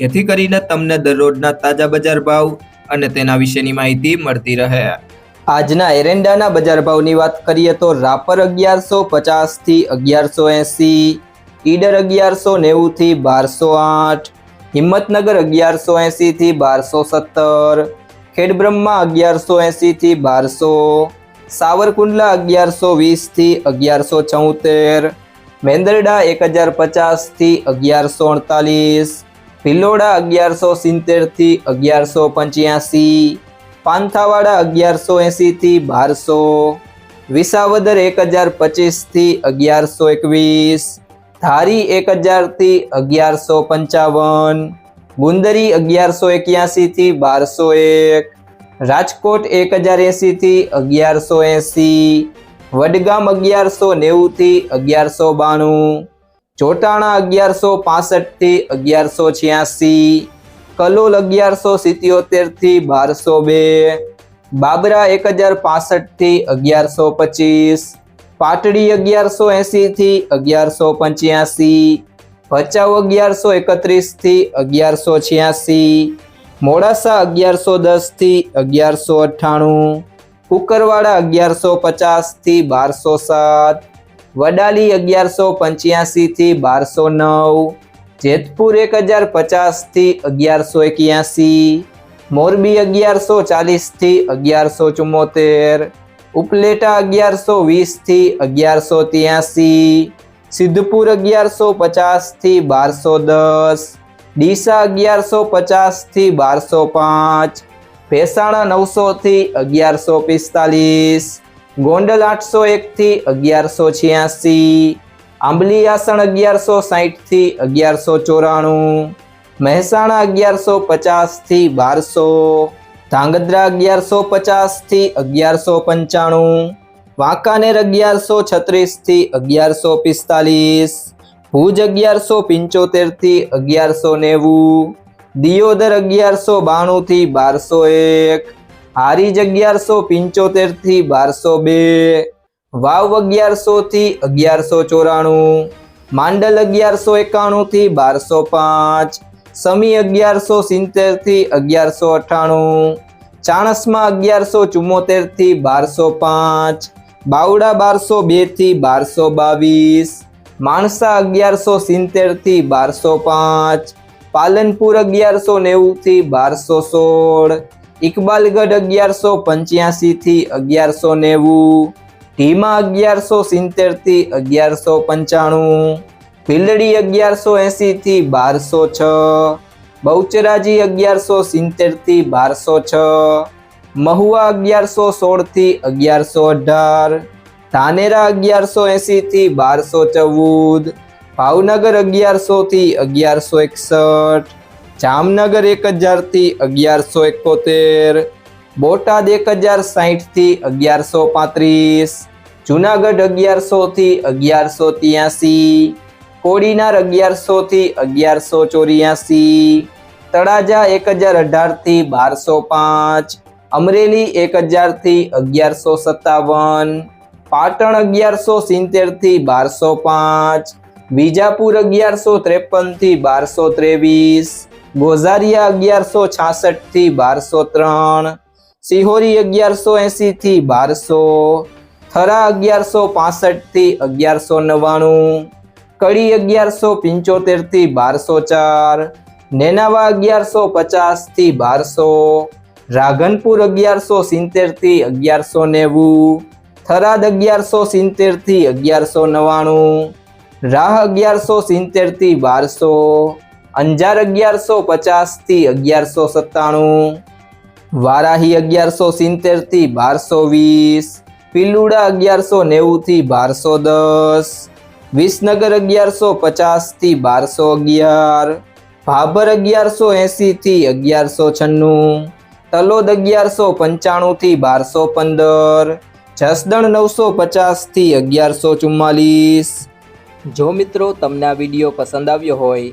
જેથી કરીને તમને દરરોજના તાજા બજાર ભાવ અને તેના વિશેની માહિતી મળતી રહે. આજના એરંડાના બજાર ભાવની વાત કરીએ તો રાપર અગિયારસો પચાસથી અગિયારસો એંસી, ઈડર અગિયારસો નેવુંથી બારસો આઠ, હિંમતનગર અગિયારસો એંસીથી બારસો સત્તર, ખેડબ્રહ્મા અગિયારસો એંસીથી બારસો, સાવરકુંડલા અગિયારસો વીસથી અગિયારસો ચૌતેર, મેંદરડા એક હજાર પચાસથી અગિયારસો અડતાલીસ ભિલોડા અગિયારસો સિત્તેરથી અગિયારસો પંચ્યાસી, પાંથાવાડા અગિયારસો એંસીથી બારસો, વિસાવદર એક હજાર પચીસથી અગિયારસો એકવીસ, ધારી એક હજારથી અગિયારસો પંચાવન, ગુંદરી અગિયારસો એક્યાસીથી બારસો એક, રાજકોટ એક હજાર એંસીથી અગિયારસો એંસી, વડગામ અગિયારસો નેવુંથી અગિયારસો બાણું ચોટાણા અગિયારસો પાસઠથી અગિયારસો છ્યાસી, કલોલ અગિયારસો સિત્યોતેરથી બારસો બે, બાબરા એક હજાર પાસઠથી અગિયારસો પચીસ, પાટડી અગિયારસો એંસીથી અગિયારસો પંચ્યાસી, ભચાઉ અગિયારસો એકત્રીસથી અગિયારસો છ્યાસી, મોડાસા અગિયારસો દસથી અગિયારસો અઠ્ઠાણું, કુકરવાડા અગિયારસો પચાસથી બારસો સાત વડાલી અગિયારસો પંચ્યાસીથી બારસો નવ, જેતપુર એક હજાર પચાસથી અગિયારસો એક્યાસી, મોરબી અગિયારસો ચાલીસથી અગિયારસો ચુમ્મોતેર, ઉપલેટા અગિયારસો વીસથી અગિયારસો ત્યાસી, સિદ્ધપુર અગિયારસો પચાસથી બારસો દસ, ડીસા અગિયારસો પચાસથી બારસો પાંચ, ભેસાણા નવસોથી અગિયારસો પિસ્તાલીસ ગોંડલ આઠસો એકથી અગિયારસો છ્યાસી, આંબલી આસણ અગિયારસો સાહીઠથી અગિયારસો ચોરાણું, મહેસાણા અગિયારસો પચાસથી બારસો, ધાંગધ્રા અગિયારસો પચાસથી અગિયારસો પંચાણું, વાંકાનેર અગિયારસો છત્રીસથી અગિયારસો પિસ્તાલીસ, ભુજ અગિયારસો પંચોતેરથી અગિયારસો નેવું, દિયોદર અગિયારસો બાણુંથી બારસો એક હારીજ અગિયારસો પંચોતેરથી બારસો બે. વાવ અગિયારસોથી અગિયારસો ચોરાણું. માંડલ અગિયારસો એકાણુંથી બારસો પાંચ. સમી અગિયારસો સિત્તેરથી અગિયારસો અઠ્ઠાણું ચાણસમાં અગિયારસો ચુમ્મોતેરથી બારસો પાંચ. બાવડા બારસો બેથી બારસો બાવીસ. માણસા અગિયારસો સિત્તેરથી બારસો પાંચ. પાલનપુર અગિયારસો નેવુંથી બારસો સોળ. ઇકબાલગઢ અગિયારસો પંચ્યાસીથી અગિયારસો નેવું ધીમા અગિયારસો સિત્તેરથી અગિયારસો પંચાણું ભીલડી અગિયારસો એંસીથી બારસો છ, બહુચરાજી અગિયારસો સિત્તેરથી બારસો છ, મહુવા અગિયારસો સોળથી અગિયારસો અઢાર, ધાનેરા અગિયારસો એંસીથી બારસો ચૌદ, ભાવનગર અગિયારસોથી અગિયારસો એકસઠ જામનગર એક હજારથી અગિયારસો એકોતેર, બોટાદ એક હજાર સાહીઠથી અગિયારસો પાંત્રીસ, જુનાગઢ અગિયારસોથી અગિયારસો ત્યાસી, કોડીનાર અગિયારસોથી અગિયારસો ચોર્યાસી, તળાજા એક હજાર અઢારથી બારસો પાંચ, અમરેલી એક હજારથી અગિયારસો સત્તાવન, પાટણ અગિયારસો સિત્તેરથી બારસો પાંચ, વિજાપુર અગિયારસો ત્રેપનથી બારસો ત્રેવીસ ગોઝારિયા અગિયારસો છાસઠથી બારસો ત્રણ, સિહોરી અગિયારસો એંસીથી બારસો, થરા અગિયારસો પાસઠથી અગિયારસો નવ્વાણું, કડી અગિયારસો પંચોતેરથી બારસો ચાર, નેનાવા અગિયારસો પચાસથી બારસો, રાઘનપુર અગિયારસો સિત્તેરથી અગિયારસો નેવું, થરાદ અગિયારસો સિત્તેરથી અગિયારસો નવ્વાણું, રાહ અગિયારસો સિત્તેરથી બારસો અંજાર અગિયારસો પચાસથી અગિયારસો સત્તાણું, વારાહી અગિયારસો સિત્તેરથી બારસો વીસ, પિલુડા અગિયારસો નેવુંથી બારસો દસ, વિસનગર અગિયારસો પચાસથી બારસો અગિયાર, ભાભર અગિયારસો એંસીથી અગિયારસો છન્નું, તલોદ અગિયારસો પંચાણુંથી બારસો પંદર, જસદણ નવસો પચાસથી અગિયારસો ચુમ્માલીસ. જો મિત્રો તમને આ વીડિયો પસંદ આવ્યો હોય